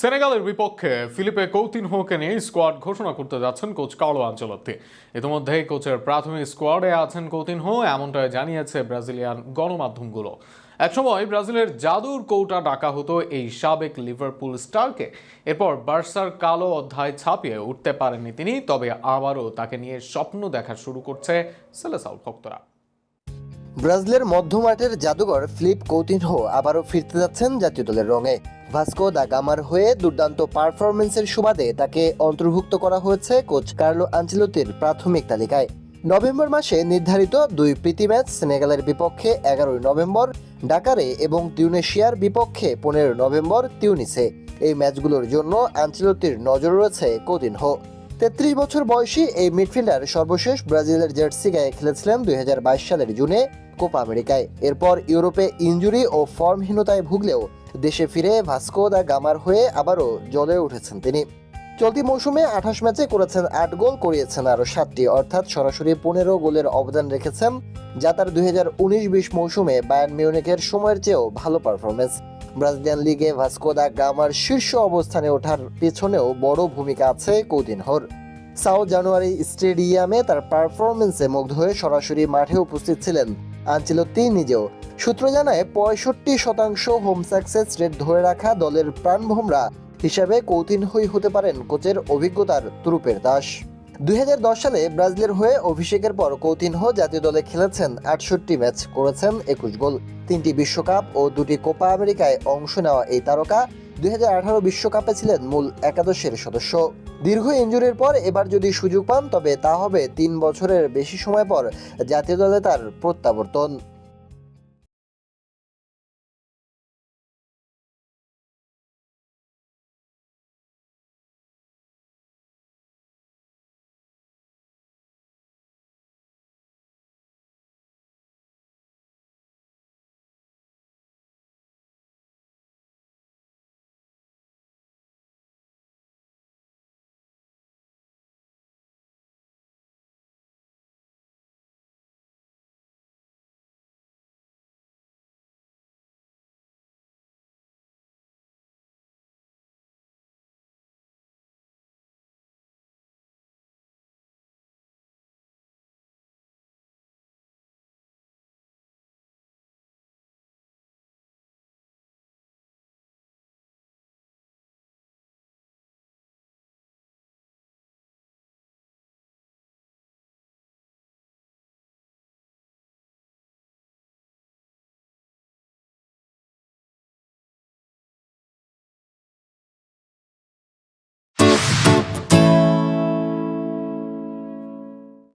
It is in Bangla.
সেনেগালের বিপক্ষে ফিলিপে কৌতিনহোকে নিয়ে স্কোয়াড ঘোষণা করতে যাচ্ছেন কোচ কার্লো আঞ্চলত্তি। ইতিমধ্যেই কোচের প্রাথমিক স্কোয়াডে আছেন কৌতিনহো, এমনটাই জানিয়েছে ব্রাজিলিয়ান গণমাধ্যমগুলো। একসময় ব্রাজিলের জাদুর কৌটা ডাকা হতো এই সাবেক লিভারপুল স্টারকে। এরপর বার্সার কালো অধ্যায় ছাপিয়ে উঠতে পারেননি তিনি, তবে আবারও তাকে নিয়ে স্বপ্ন দেখা শুরু করছে সেলেসাল ভক্তরা। ব্রাজিলের মধ্যমাঠের জাদুঘর ফিলিপ কৌতিনহো আবারও ফিরতে যাচ্ছেন জাতীয় দলের রঙে। ভাস্কো দা গামার হয়ে দুর্দান্ত পারফরমেন্সের সুবাদে তাকে অন্তর্ভুক্ত করা হয়েছে কোচ কার্লো আঞ্চেলোতির প্রাথমিক তালিকায়। নভেম্বর মাসে নির্ধারিত দুই প্রীতি ম্যাচ সেনেগালের বিপক্ষে এগারোই নভেম্বর, ডাকারে এবং তিউনেশিয়ার বিপক্ষে পনেরো নভেম্বর তিউনিসে। এই ম্যাচগুলোর জন্য আঞ্চলতির নজর রয়েছে কৌতিনহো। তেত্রিশ বছর বয়সী এই মিডফিল্ডার সর্বশেষ ব্রাজিলের জার্সি গায়ে খেলেছিলেন দুই হাজার বাইশ সালের জুনে। কোপা আমেরিকায়। এরপর ইউরোপে ইনজুরি ও ফর্মহীনতায় ভুগলেও দেশে ফিরে ভাস্কো দা গামার হয়ে আবারও জ্বলে উঠেছেন তিনি। চলতি মৌসুমে আঠাশ ম্যাচে করেছেন আট গোল, করিয়েছেন আরও সাতটি। অর্থাৎ সরাসরি পনেরো গোলের অবদান রেখেছেন যা তার দুই হাজার উনিশ বিশ মৌসুমে বায়ান মিউনিকের সময়ের চেয়েও ভালো পারফরমেন্স ব্রাজিলিয়ান লিগে ভাস্কো দা গামার শীর্ষ অবস্থানে ওঠার পেছনেও বড় ভূমিকা আছে কৌদিনহর সাউথ জানুয়ারি স্টেডিয়ামে তার পারফরমেন্সে মুগ্ধ হয়ে সরাসরি মাঠে উপস্থিত ছিলেন আঞ্চেলত্তি নিজেও। সূত্র জানায়, পঁয়ষট্টি শতাংশ হোম সাকসেস রেট ধরে রাখা দলের প্রাণভোমরা হিসাবে কৌতিনহই হতে পারেন কোচের অভিজ্ঞতার তুরুপের দাস। দুই হাজার দশ সালে ব্রাজিলের হয়ে অভিষেকের পর কৌতিনহ জাতীয় দলে খেলেছেন আটষট্টি ম্যাচ করেছেন একুশ গোল। তিনটি বিশ্বকাপ ও দুটি কোপা আমেরিকায় অংশ নেওয়া এই তারকা দুই বিশ্বকাপে ছিলেন মূল একাদশের সদস্য। দীর্ঘ ইঞ্জুরির পর এবার যদি সুযোগ পান, তবে তা হবে তিন বছরের বেশি সময় পর জাতীয় দলে তার প্রত্যাবর্তন।